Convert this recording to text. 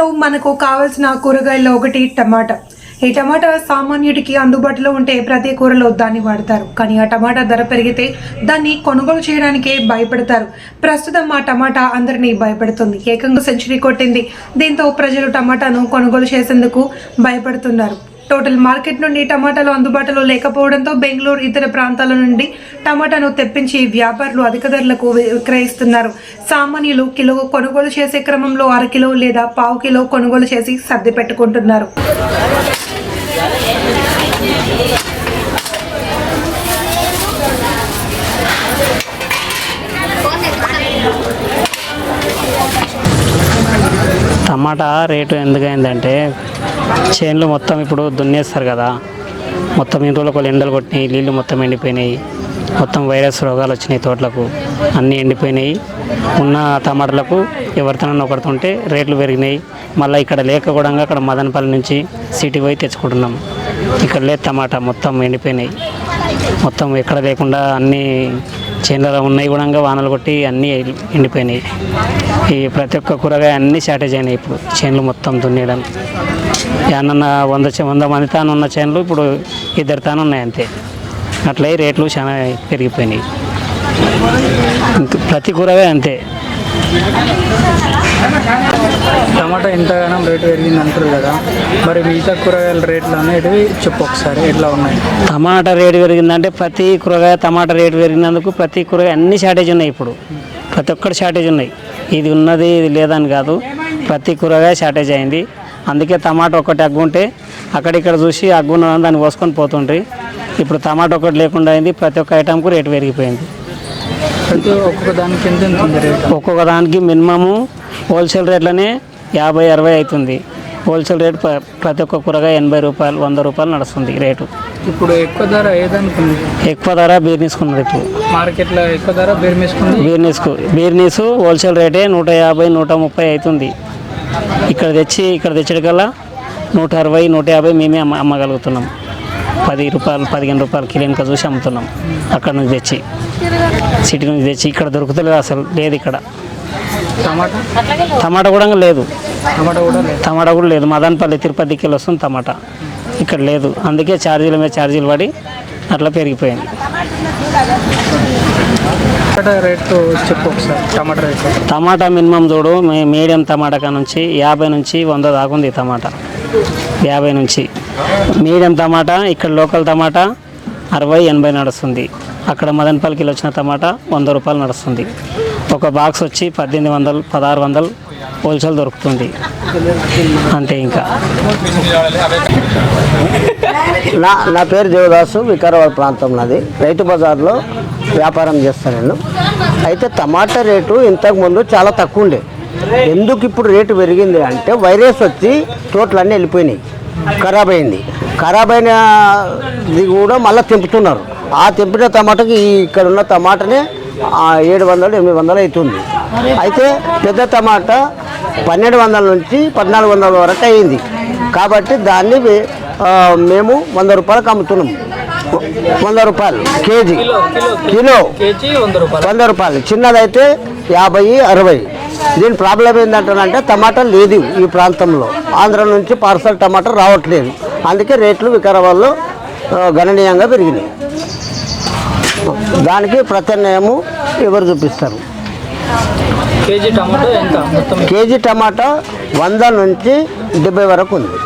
మార్కెట్లో మనకు కావలసిన కూరగాయల్లో ఒకటి టమాటా. ఈ టమాటా సామాన్యుడికి అందుబాటులో ఉంటే ప్రతి కూరలో దాన్ని వాడతారు. కానీ ఆ టమాటా ధర పెరిగితే దాన్ని కొనుగోలు చేయడానికే భయపడతారు. ప్రస్తుతం ఆ టమాటా అందరినీ భయపడుతుంది. ఏకంగా సెంచరీ కొట్టింది. దీంతో ప్రజలు టమాటాను కొనుగోలు చేసేందుకు భయపడుతున్నారు. టోటల్ మార్కెట్ నుండి టమాటాలు అందుబాటులో లేకపోవడంతో బెంగళూరు ఇతర ప్రాంతాల నుండి టమాటాను తెప్పించి వ్యాపారులు అధిక ధరలకు విక్రయిస్తున్నారు. సామాన్యులు కిలో కొనుగోలు చేసే క్రమంలో అర కిలో లేదా పావు కిలో కొనుగోలు చేసి సర్ది పెట్టుకుంటున్నారు. టమాటా రేటు ఎందుకైందంటే చేనులు మొత్తం ఇప్పుడు దున్నేస్తారు కదా. మొత్తం ఇన్ని రోజులకు వాళ్ళు ఎండలు కొట్టినాయి నీళ్ళు మొత్తం ఎండిపోయినాయి. మొత్తం వైరస్ రోగాలు వచ్చినాయి తోటలకు. అన్నీ ఎండిపోయినాయి. ఉన్న టమాటాలకు ఎవరితోనన్నా ఒకరితుంటే రేట్లు పెరిగినాయి. మళ్ళీ ఇక్కడ లేక కూడా అక్కడ మదనపల్లి నుంచి సిటీ పోయి తెచ్చుకుంటున్నాం. ఇక్కడ లేదు టమాటా మొత్తం ఎండిపోయినాయి. మొత్తం ఎక్కడ లేకుండా అన్నీ చేనులలో ఉన్నాయి కూడా వానలు కొట్టి అన్నీ ఎండిపోయినాయి. ఈ ప్రతి ఒక్క కూరగాయ అన్నీ షార్టేజ్ అయినాయి ఇప్పుడు. చేనులు మొత్తం దున్నేయడం. ఏమన్నా వంద వంద మంది తాను ఉన్న చేనులు ఇప్పుడు ఇద్దరు తాను ఉన్నాయి అంతే. అట్లయి రేట్లు చాలా పెరిగిపోయినాయి. ప్రతి కూరగాయ అంతే. టమాటా ఎంతగానో రేటు పెరిగింది అంటారు కదా. మరి మిగతా కూరగాయల రేట్లు అనేటివి చెప్పు ఒకసారి ఎట్లా ఉన్నాయి? టమాటా రేటు పెరిగిందంటే ప్రతి కూరగాయ టమాటా రేటు పెరిగినందుకు ప్రతి కూరగాయ అన్ని షార్టేజ్ ఉన్నాయి ఇప్పుడు. ప్రతి ఒక్కటి షార్టేజ్ ఉన్నాయి. ఇది ఉన్నది ఇది లేదని కాదు. ప్రతి కూరగాయ షార్టేజ్ అయింది. అందుకే టమాటా ఒకటి అగ్గు ఉంటే అక్కడిక్కడ చూసి అగ్గున్న దాన్ని పోసుకొని పోతుండ్రి. ఇప్పుడు టమాటా ఒకటి లేకుండా అయింది ప్రతి ఒక్క ఐటమ్కు రేటు పెరిగిపోయింది. ప్రతి ఒక్కొక్క దానికి ఎంత ఎంత ఉంది రేటు? ఒక్కొక్క దానికి మినిమము హోల్సేల్ రేట్లోనే యాభై అరవై అవుతుంది. హోల్సేల్ రేట్ ప్ర- ప్రతి ఒక్క కూరగాయ ఎనభై రూపాయలు వంద రూపాయలు నడుస్తుంది రేటు. ఇప్పుడు ఎక్కువ ధర ఏదానికి ఉంది? ఎక్కువ ధర బీర్నీసుకున్నది ఇప్పుడు. మార్కెట్లో ఎక్కువ ధర బేర్మేసుకుంది బీర్నీస్కు బీర్నీసు హోల్సేల్ రేటే నూట యాభై నూట ముప్పై అవుతుంది. ఇక్కడ తెచ్చి ఇక్కడ తెచ్చడికల్లా నూట అరవై నూట యాభై మేమే అమ్మ అమ్మగలుగుతున్నాం. పది రూపాయలు పదిహేను రూపాయలు కిలో ఇంకా చూసి అమ్ముతున్నాం. అక్కడ నుంచి తెచ్చి. సిటీ నుంచి తెచ్చి ఇక్కడ దొరుకుతలేదు అసలు లేదు ఇక్కడ. టమాటా? టమాటా కూడా లేదు. టమాటా కూడా లేదు. టమాటా కూడా లేదు. మదనపల్లి తిరుపతికి వెళ్ళి వస్తుంది టమాటా. ఇక్కడ లేదు. అందుకే ఛార్జీల మీద ఛార్జీలు పడి అట్లా పెరిగిపోయింది. టమాటా రేటు చెప్పు ఒకసారి. టమాటా రేటు. టమాటా మినిమం చూడు మీడియం టమాటా నుంచి యాభై నుంచి వంద దాకా ఉంది టమాటా. యాభై నుంచి. మీడియం టమాటా ఇక్కడ లోకల్ టమాటా అరవై ఎనభై నడుస్తుంది. అక్కడ మదనపల్లికి వచ్చిన టమాటా వంద రూపాయలు నడుస్తుంది. ఒక బాక్స్ వచ్చి పద్దెనిమిది వందలు పదహారు వందలు హోల్సేల్ దొరుకుతుంది. అంతే ఇంకా. నా నా పేరు దేవదాసు వికారాబాద్ ప్రాంతం నాది. రైతు బజార్లో వ్యాపారం చేస్తాను నేను. అయితే టమాటా రేటు ఇంతకుముందు చాలా తక్కువ ఉండే. ఎందుకు ఇప్పుడు రేటు పెరిగింది అంటే వైరస్ వచ్చి తోటలన్నీ వెళ్ళిపోయినాయి. ఖరాబ్ అయింది. ఖరాబ్ అయినది కూడా మళ్ళీ తెంపుతున్నారు. ఆ తెంపిన టమాటాకి ఇక్కడ ఉన్న టమాటానే ఏడు వందలు ఎనిమిది వందలు అవుతుంది. అయితే పెద్ద టమాటా పన్నెండు వందల నుంచి పద్నాలుగు వందల వరకు అయింది. కాబట్టి దాన్ని మేము వంద రూపాయలకు అమ్ముతున్నాం. వంద రూపాయలు కేజీ. కిలో వంద రూపాయలు. చిన్నదైతే యాభై అరవై. దీని ప్రాబ్లం ఏంటంటే టమాటా లేదు ఈ ప్రాంతంలో. ఆంధ్ర నుంచి పార్సల్ టమాటా రావట్లేదు. అందుకే రేట్లు వికారాబాద్లో గణనీయంగా పెరిగినాయి. దానికి ప్రత్యామ్నాయము ఎవరు చూపిస్తారు? కేజీ టమాటా ఎంత కేజీ టమాటా వంద నుంచి డెబ్బై వరకు ఉంది.